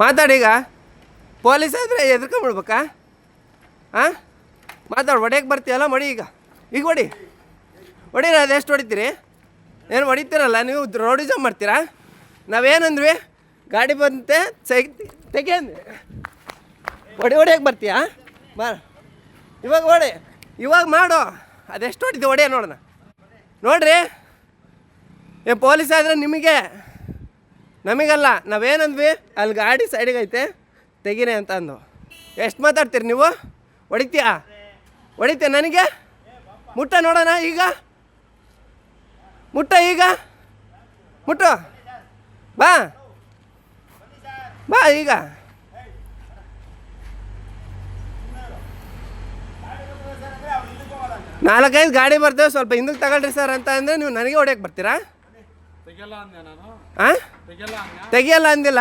ಮಾತಾಡೀಗ police ಆದರೆ ಎದ್ಕೊಂಬಿಡ್ಬೇಕಾ ಹಾಂ ಮಾತಾಡಿ ಹೊಡೆಯಕ್ಕೆ ಬರ್ತೀಯಲ್ಲ, ಮಡಿ ಈಗ. ಈಗ ಹೊಡಿ ಹೊಡೀರ ಅದೆಷ್ಟು ಹೊಡಿತೀರಿ? ಏನು ಹೊಡಿತೀರಲ್ಲ, ನೀವು ರೋಡಿಸಮ್ ಮಾಡ್ತೀರಾ? ನಾವೇನಂದ್ವಿ? ಗಾಡಿ ಬಂತೆ, ಸೈ ತೆಗೆ ಅಂದ್ವಿ ಹೊಡಿ ಹೊಡಿಯಕ್ಕೆ ಬರ್ತೀಯಾ? ಬಾ. ಇವಾಗ ಹೊಡಿ ಇವಾಗ ಮಾಡು. ಅದೆಷ್ಟು ಹೊಡಿತೀವಿ ಹೊಡಿಯ ನೋಡೋಣ. ನೋಡ್ರಿ. ಏ, ಪೊಲೀಸ್ ಆದರೆ ನಿಮಗೆ ನಮಗಲ್ಲ, ನಾವೇನಂದ್ವಿ? ಅಲ್ಲಿ ಗಾಡಿ ಸೈಡಿಗೆ ಐತೆ ತೆಗೀರಿ ಅಂತ ಅಂದು ಎಷ್ಟು ಮಾತಾಡ್ತೀರಿ ನೀವು? ಹೊಡಿತೀಯಾ? ಹೊಡಿತೀಯ ನನಗೆ? ಮುಟ್ಟ ನೋಡೋಣ ಈಗ? ಮುಟ್ಟ ಈಗ? ಮುಟ್ಟು? ಬಾ. ಬಾ ಈಗ. ನಾಲ್ಕೈದು ಗಾಡಿ ಬರ್ತೇವೆ, ಸ್ವಲ್ಪ ಹಿಂದಕ್ಕೆ ತಗೊಳ್ರಿ ಸರ್ ಅಂತ ಅಂದರೆ ನೀವು ನನಗೆ ಹೊಡ್ಯಕ್ಕೆ ಬರ್ತೀರಾ? ತೆಗಿಯಲ್ಲ ಅಂದಿಲ್ಲ?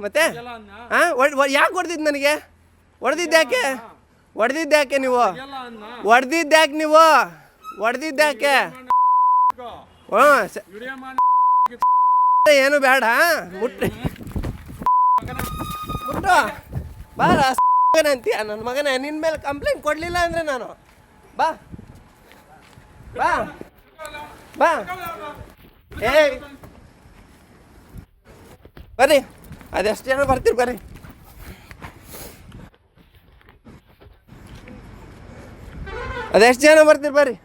ಮತ್ತೆ? ಹಾಂ ಯಾಕೆ ಹೊಡೆದಿದ್ದು ನನಗೆ? ಹೊಡೆದಿದ್ದ್ಯಾಕೆ ಹೊಡೆದಿದ್ದ್ಯಾಕೆ ನೀವು? ಯಾಕೆ ಅಂದ. ಹೊಡೆದಿದ್ದ್ಯಾಕೆ ನೀವು? ಹೊಡೆದಿದ್ದ್ಯಾಕೆ ಹ್ಞೂ ಹೊಡೆದಿದ್ದ ಯಾಕೆ ಏನು ಬೇಡ ಮುಟ್ಟು ಬಾರ ಅಂತೀಯ ನನ್ನ ಮಗನ ನಿನ್ನ ಮೇಲೆ ಕಂಪ್ಲೇಂಟ್ ಕೊಡಲಿಲ್ಲ ಅಂದರೆ ನಾನು. ಬಾ. ಬಾ. ಬಾ. ಏ ಬರ್ರಿ. ಅದೆಷ್ಟು ಜನ ಬರ್ತೀರಿ ಬರ್ರಿ. ಅದೆಷ್ಟು ಜನ ಬರ್ತೀರಿ ಬರ್ರಿ.